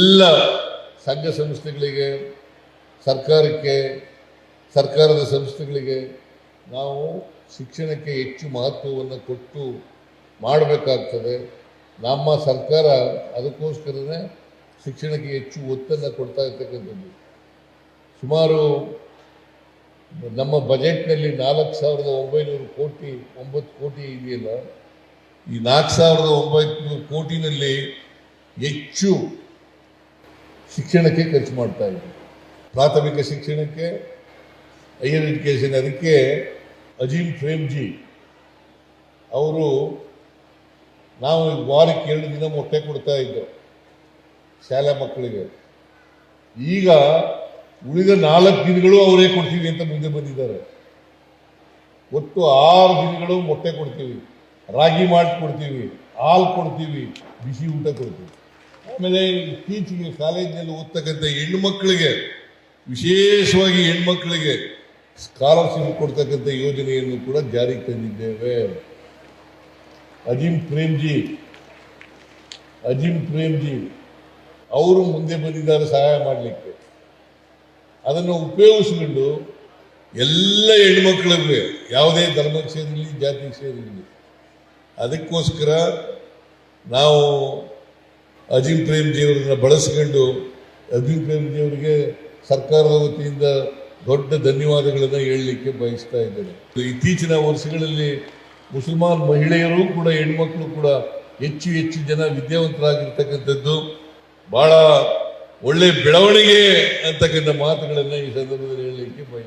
ಎಲ್ಲ ಸಂಘ ಸಂಸ್ಥೆಗಳಿಗೆ, ಸರ್ಕಾರಕ್ಕೆ, ಸರ್ಕಾರದ ಸಂಸ್ಥೆಗಳಿಗೆ ನಾವು ಶಿಕ್ಷಣಕ್ಕೆ ಹೆಚ್ಚು ಮಹತ್ವವನ್ನು ಕೊಟ್ಟು ಮಾಡಬೇಕಾಗ್ತದೆ. ನಮ್ಮ ಸರ್ಕಾರ ಅದಕ್ಕೋಸ್ಕರನೇ ಶಿಕ್ಷಣಕ್ಕೆ ಹೆಚ್ಚು ಒತ್ತನ್ನು ಕೊಡ್ತಾ ಇರ್ತಕ್ಕಂಥದ್ದು. ಸುಮಾರು ನಮ್ಮ ಬಜೆಟ್ನಲ್ಲಿ ನಾಲ್ಕು ಸಾವಿರದ ಒಂಬೈನೂರು ಕೋಟಿ, ಒಂಬತ್ತು ಕೋಟಿ ಇದೆಯಲ್ಲ, ಈ ನಾಲ್ಕು ಸಾವಿರದ ಒಂಬೈನೂರು ಕೋಟಿನಲ್ಲಿ ಹೆಚ್ಚು ಶಿಕ್ಷಣಕ್ಕೆ ಖರ್ಚು ಮಾಡ್ತಾ ಇದ್ದೀವಿ ಪ್ರಾಥಮಿಕ ಶಿಕ್ಷಣಕ್ಕೆ ಹೈಯರ್ ಎಜುಕೇಷನ್ ಅದಕ್ಕೆ ಅಜೀಮ್ ಪ್ರೇಮ್ಜಿ ಅವರು ನಾವು ವಾರಕ್ಕೆ ಎರಡು ದಿನ ಮೊಟ್ಟೆ ಕೊಡ್ತಾ ಇದ್ದೋ ಶಾಲಾ ಮಕ್ಕಳಿಗೆ. ಈಗ ಉಳಿದ ನಾಲ್ಕು ದಿನಗಳು ಅವರೇ ಕೊಡ್ತೀವಿ ಅಂತ ಮುಂದೆ ಬಂದಿದ್ದಾರೆ. ಒಟ್ಟು ಆರು ದಿನಗಳು ಮೊಟ್ಟೆ ಕೊಡ್ತೀವಿ. ರಾಗಿ ಮಾಡಿ ಕೊಡ್ತೀವಿ, ಹಾಲು ಕೊಡ್ತೀವಿ, ಬಿಸಿ ಊಟ ಕೊಡ್ತೀವಿ. ಆಮೇಲೆ ಇತ್ತೀಚೆಗೆ ಕಾಲೇಜಿನಲ್ಲಿ ಓದ್ತಕ್ಕಂಥ ಹೆಣ್ಮಕ್ಳಿಗೆ ವಿಶೇಷವಾಗಿ ಹೆಣ್ಮಕ್ಳಿಗೆ ಸ್ಕಾಲರ್ಶಿಪ್ ಕೊಡ್ತಕ್ಕಂಥ ಯೋಜನೆಯನ್ನು ಕೂಡ ಜಾರಿಗೆ ತಂದಿದ್ದೇವೆ. ಅಜಿಮ್ ಪ್ರೇಮ್ಜಿ ಅಜಿಮ್ ಪ್ರೇಮ್ಜಿ ಅವರು ಮುಂದೆ ಬಂದಿದ್ದಾರೆ ಸಹಾಯ ಮಾಡಲಿಕ್ಕೆ. ಅದನ್ನು ಉಪಯೋಗಿಸಿಕೊಂಡು ಎಲ್ಲ ಹೆಣ್ಮಕ್ಳಿಗೆ ಯಾವುದೇ ಧರ್ಮಕ್ಕೆ ಸೇರಿರಲಿ ಜಾತಿಗೆ ಅದಕ್ಕೋಸ್ಕರ ನಾವು ಅಜೀಮ್ ಪ್ರೇಮ್ಜಿಯವರನ್ನ ಬಳಸ್ಕೊಂಡು ಅಜೀಮ್ ಪ್ರೇಮ್ಜಿಯವರಿಗೆ ಸರ್ಕಾರದ ವತಿಯಿಂದ ದೊಡ್ಡ ಧನ್ಯವಾದಗಳನ್ನು ಹೇಳಲಿಕ್ಕೆ ಬಯಸ್ತಾ ಇದ್ದೇನೆ. ಇತ್ತೀಚಿನ ವರ್ಷಗಳಲ್ಲಿ ಮುಸಲ್ಮಾನ್ ಮಹಿಳೆಯರು ಕೂಡ, ಹೆಣ್ಮಕ್ಳು ಕೂಡ ಹೆಚ್ಚು ಹೆಚ್ಚು ಜನ ವಿದ್ಯಾವಂತರಾಗಿರ್ತಕ್ಕಂಥದ್ದು ಬಹಳ ಒಳ್ಳೆ ಬೆಳವಣಿಗೆ ಅಂತಕ್ಕಂಥ ಮಾತುಗಳನ್ನು ಈ ಸಂದರ್ಭದಲ್ಲಿ ಹೇಳಲಿಕ್ಕೆ ಬಯ